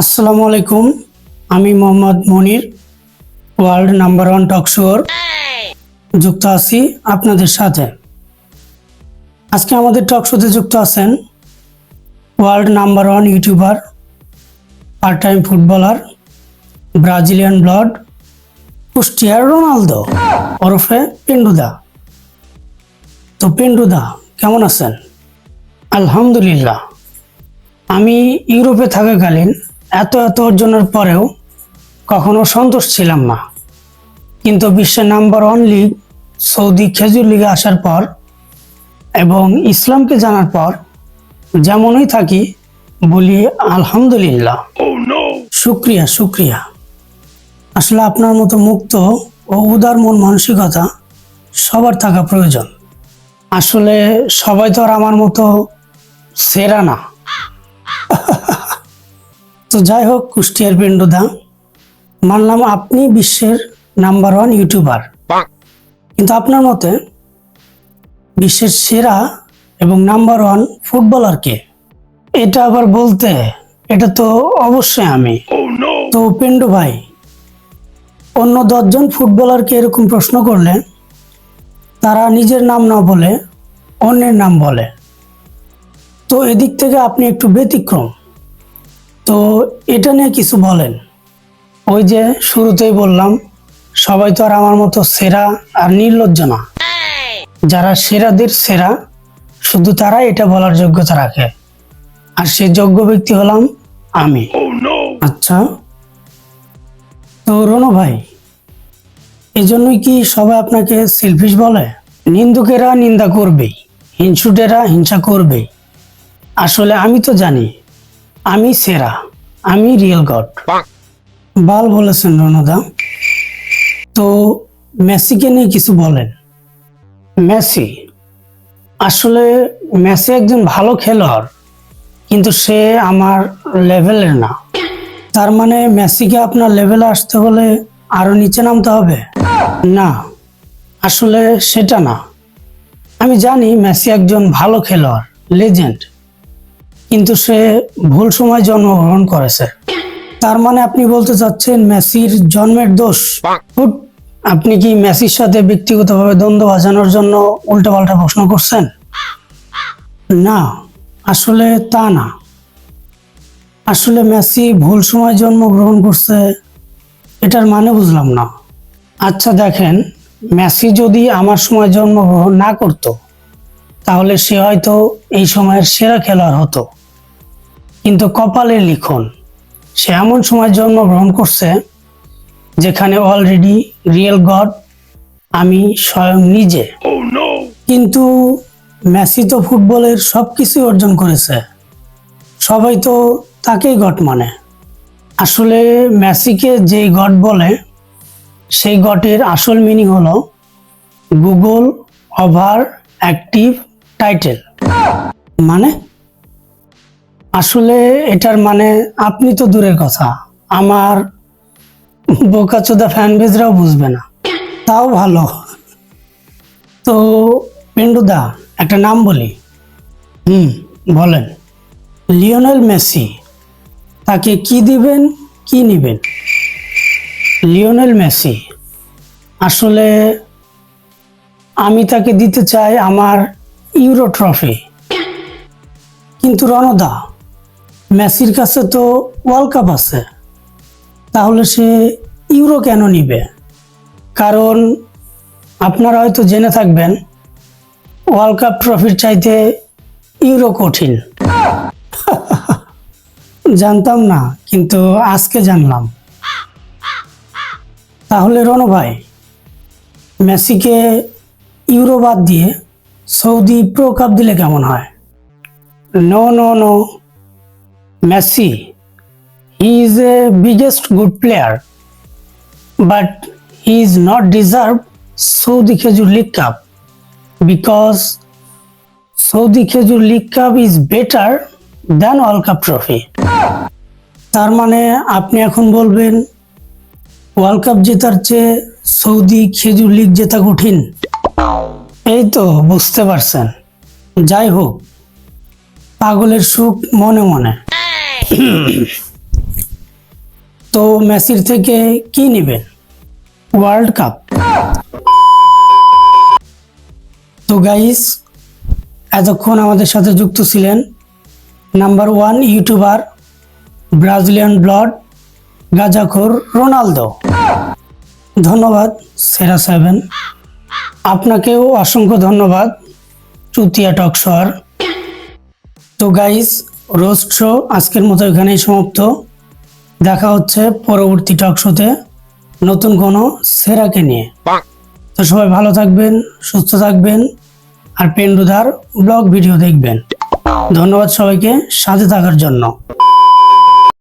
আসসালামু আলাইকুম, আমি Mohammad Monir, world number one talk শোর। যুক্ত আছি আপনাদের সাথে। আজকে আমাদের টক শোতে যুক্ত আছেন world number one YouTuber part time footballer, Brazilian blood, কুষ্টিয়ার রোনালদো, ওরফে পেন্ডুদা। তো পেন্ডুদা, কেমন আছেন? আলহামদুলিল্লাহ। আমি ইউরোপে থাকাকালীন এত এত অর্জনের পরেও কখনো সন্তোষ ছিলাম না। কিন্তু বিশ্বের নাম্বার ওয়ান লিগ সৌদি খেজুর লিগে আসার পর এবং ইসলামকে জানার পর যেমনই থাকি বলি আলহামদুলিল্লাহ। শুক্রিয়া শুক্রিয়া। আসলে আপনার মতো মুক্ত ও উদার মন মানসিকতা সবার থাকা প্রয়োজন। আসলে সবাই তো আর আমার মতো সেরা না। তো যাই হোক, কুষ্টিয়ার পিণ্ডদা। মানলাম আপনি বিশ্বের নাম্বার ওয়ান ইউটিউবার কিন্তু আপনার মতে বিশ্বের সেরা এবং নাম্বার ওয়ান ফুটবলার কে? এটা আবার বলতে, এটা তো অবশ্যই আমি। তো পেন্ডু ভাই, অন্য দশজন ফুটবলারকে এরকম প্রশ্ন করলে, তারা নিজের নাম না বলে অন্যের নাম বলে। তো এদিক থেকে আপনি একটু ব্যতিক্রম। তো এটা নিয়ে কিছু বলেন। ওই যে শুরুতেই বললাম সবাই তো আর আমার মতো সেরা আর নির্লজ্জ না। যারা সেরাদের সেরা শুধু তারা এটা বলার যোগ্যতা রাখে। আর সে যোগ্য ব্যক্তি হলাম আমি। আচ্ছা। তো রনু ভাই এজন্যই কি সবাই আপনাকে সেলফিশ বলে? নিন্দুকেরা নিন্দা করবেই হিংসুটেরা হিংসা করবেই। আসলে আমি তো জানি আমি সেরা, আমি রিয়েল গড বাল বলেছেন রণদা তো মেসিকে নিয়ে কিছু বলেন। মেসি, আসলে মেসি একজন ভালো খেলোয়াড়, কিন্তু সে আমার লেভেলের না। তার মানে মেসিকে আপনার লেভেলে আসতে হলে আরও নিচে নামতে হবে? না, আসলে সেটা না। আমি জানি মেসি একজন ভালো খেলোয়াড় লেজেন্ড কিন্তু সে ভুল সময় জন্মগ্রহণ করেছে তার মানে আপনি বলতে চাচ্ছেন মেসির জন্মের দোষ? আপনি কি মেসির সাথে ব্যক্তিগতভাবে দ্বন্দ্ব বাজানোর জন্য উল্টোপাল্টা প্রশ্ন করছেন? না, আসলে তা না। আসলে মেসি ভুল সময় জন্মগ্রহণ করছে, এটার মানে বুঝলাম না। আচ্ছা দেখেন, মেসি যদি আমার সময় জন্মগ্রহণ না করতো তাহলে সে হয়তো এই সময়ের সেরা খেলোয়াড় হতো। কিন্তু কপালের লিখন সে এমন সময় জন্মগ্রহণ করছে যেখানে অলরেডি রিয়েল গড আমি স্বয়ং নিজে। কিন্তু মেসি তো ফুটবলের সব কিছুই অর্জন করেছে। সবাই তো তাকেই গট মানে। আসলে মেসিকে যেই গট বলে সেই গটের আসল মিনিং হলো গুগল ওভার অ্যাক্টিভ টাইটেল মানে? আসলে এটার মানে আপনি তো দূরের কথা। আমার বোকাচোদা ফ্যান বেজরাও বুঝবে না। তাও ভালো। তো পেন্ডুদা, একটা নাম বলি। হুম, বলেন। লিওনেল মেসি, তাকে কি দিবেন, কি নিবেন? Lionel Messi. আসলে আমি তাকে দিতে চাই আমার ইউরো ট্রফি। কিন্তু রণদা, মেসির কাছে তো ওয়ার্ল্ড কাপ আছে। তাহলে সে ইউরো কেন নিবে? কারণ আপনারা হয়তো জেনে থাকবেন, ওয়ার্ল্ড কাপ ট্রফির চাইতে ইউরো কঠিন। জানতাম না, কিন্তু আজকে জানলাম। তাহলে রণ ভাই, মেসিকে ইউরো বাদ দিয়ে সৌদি প্রো কাপ দিলে কেমন হয়? No no no Messi he is a biggest good player but he is not deserve Saudi খেজুর লিগ কাপ বিকজ সৌদি খেজুর league cup is better than world cup trophy তার মানে আপনি এখন বলবেন ওয়ার্ল্ড কাপ জেতার চেয়ে সৌদি খেজুর লিগ জেতা কঠিন। এই তো, বুঝতে পারছেন। যাই হোক, পাগলের সুখ মনে মনে। তো মেসির থেকে কি নেবেন? ওয়ার্ল্ড কাপ তো গাইস এতক্ষণ আমাদের সাথে যুক্ত ছিলেন number one YouTuber Brazilian blood গাজাখোর Ronaldo. ধন্যবাদ, সেরা সেভেন আপনাকেও অসংখ্য ধন্যবাদ, চুতিয়া টকসর তো গাইস রোস্ট শো আজকের মতো এখানেই সমাপ্ত। দেখা হচ্ছে পরবর্তী টক শোতে নতুন কোনো সেরাকে নিয়ে। তো সবাই ভালো থাকবেন, সুস্থ থাকবেন, আর পেন্ডুদার ব্লগ ভিডিও দেখবেন। ধন্যবাদ সবাইকে, সাথে থাকার জন্য।